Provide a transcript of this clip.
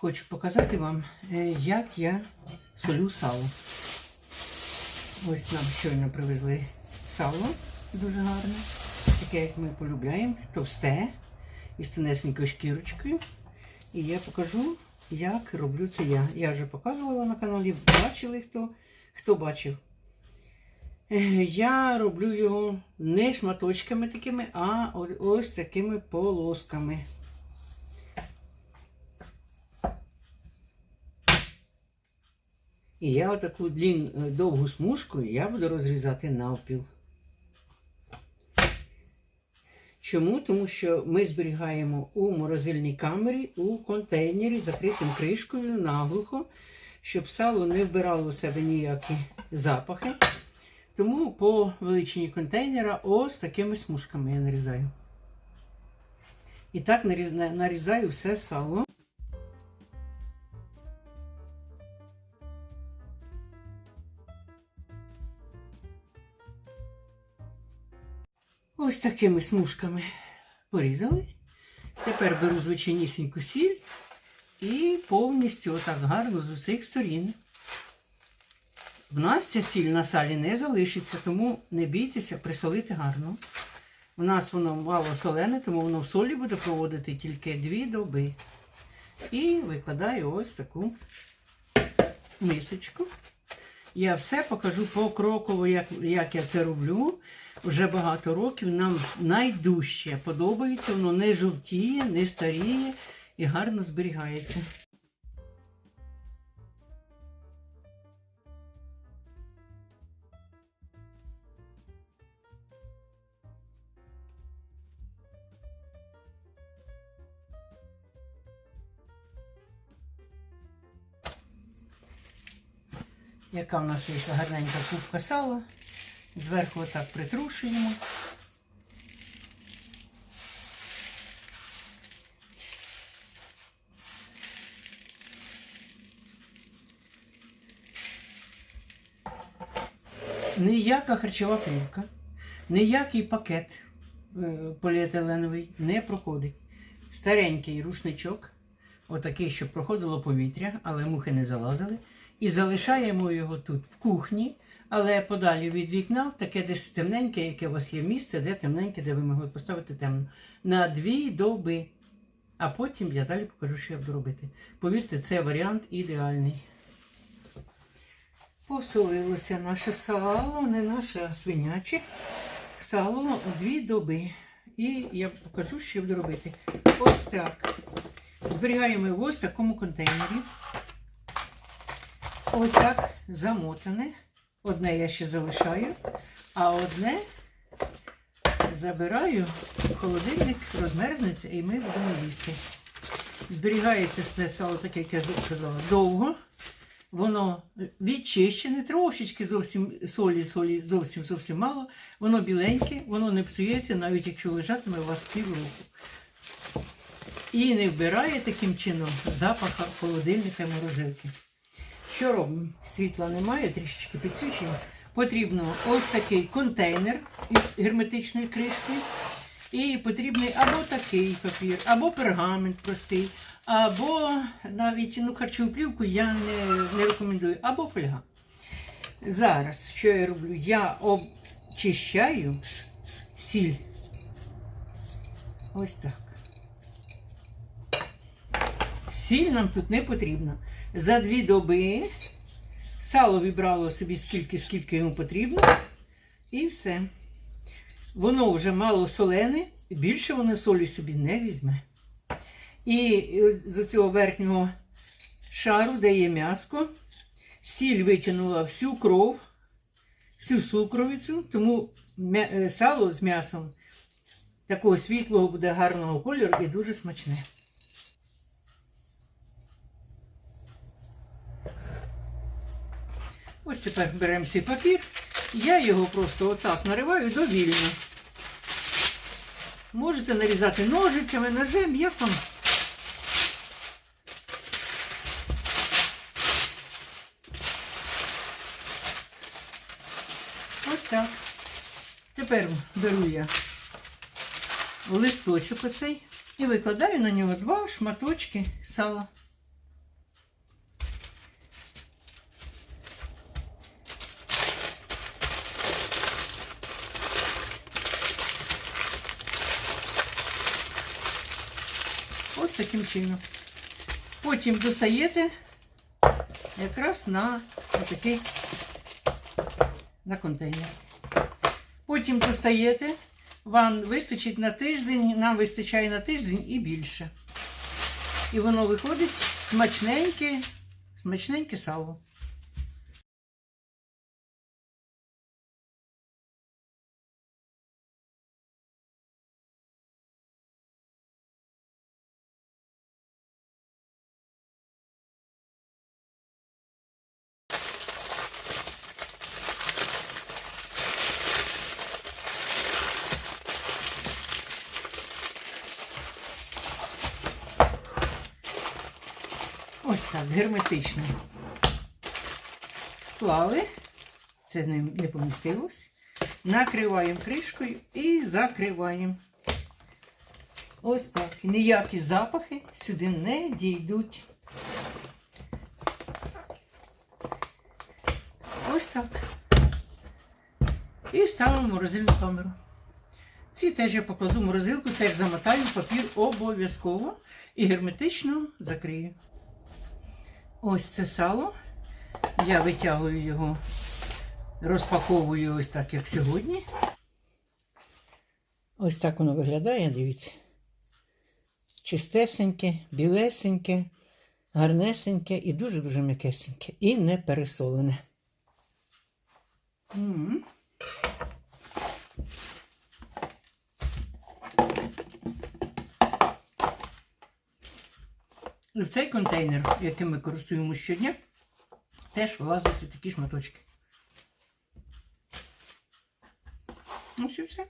хочу показати вам, е, як я солю сало. Ось нам щойно привезли сало дуже гарне, таке, як ми полюбляємо, товсте, із тонесенькою шкірочкою. І я покажу, як роблю це я. Я вже показувала на каналі, бачили хто, хто бачив. Е, Я роблю його не шматочками такими, а ось такими полосками. І я отаку е, довгу смужку я буду розрізати навпіл. Чому? Тому що ми зберігаємо у морозильній камері у контейнері з закритим кришкою наглухо, щоб сало не вбирало у себе ніякі запахи. Тому по величині контейнера ось такими смужками я нарізаю. І так нарізаю все сало. Ось такими смужками порізали. Тепер беру звичайнісіньку сіль і повністю отак гарно з усіх сторін. В нас ця сіль на салі не залишиться, тому не бійтеся присолити гарно. У нас воно мало солене, тому воно в солі буде проводити тільки дві доби. І викладаю ось таку мисочку. Я все покажу покроково, як, як я це роблю. Вже багато років нам найдужче подобається, воно не жовтіє, не старіє і гарно зберігається. Яка в нас вийшла гарненька кубка сала. Зверху отак притрушуємо. Ніяка харчова плівка, ніякий пакет е, поліетиленовий не проходить. Старенький рушничок, отакий, щоб проходило повітря, але мухи не залазили. І залишаємо його тут в кухні, але подалі від вікна, таке десь темненьке, яке у вас є місце, де темненьке, де ви могли поставити темно. На дві доби. А потім я далі покажу, що я буду робити. Повірте, це варіант ідеальний. Посолилося наше сало, не наше, а свиняче. Сало дві доби. І я покажу, що я буду робити. Ось так. Зберігаємо його ось в такому контейнері. Ось так замотане. Одне я ще залишаю, а одне забираю в холодильник, розмерзнеться і ми будемо їсти. Зберігається це сало, так як я казала, довго. Воно відчищене, трошечки зовсім солі, солі зовсім зовсім мало. Воно біленьке, воно не псується, навіть якщо лежатиме у вас півроку. І не вбирає таким чином запаха холодильника і морозилки. Що робимо? Світла немає, трішечки підсвічуємо. Потрібно ось такий контейнер із герметичною кришкою. І потрібний або такий папір, або пергамент простий, або навіть ну, харчову плівку я не, не рекомендую, або фольга. Зараз, що я роблю? Я обчищаю сіль. Ось так. Сіль нам тут не потрібна. За дві доби сало вібрало собі скільки, скільки йому потрібно. І все. Воно вже мало солене, більше воно солі собі не візьме. І з цього верхнього шару, де є м'яско, сіль витягнула всю кров, всю сукровицю, тому е, сало з м'ясом такого світлого буде гарного кольору і дуже смачне. Ось тепер беремо цей папір. Я його просто отак нариваю довільно. Можете нарізати ножицями, ножем, як вам. Ось так. Тепер беру я листочок оцей і викладаю на нього два шматочки сала. Ось таким чином. Потім достаєте якраз на отакий на контейнер. Потім достаєте, вам вистачить на тиждень, нам вистачає на тиждень і більше. І воно виходить смачненьке, смачненьке сало. Ось так, герметично. Склали, це не, помістилось. Накриваємо кришкою і закриваємо. Ось так. Ніякі запахи сюди не дійдуть. Ось так. І ставимо в морозильну камеру. Ці теж я покладу в морозилку, теж замотаю папір обов'язково і герметично закрию. Ось це сало. Я витягую його, розпаковую ось так, як сьогодні. Ось так воно виглядає, дивіться. Чистесеньке, білесеньке, гарнесеньке і дуже-дуже м'якесеньке. І не пересолене. М. І в цей контейнер, яким ми користуємося щодня, теж влазять такі шматочки. Ну все все.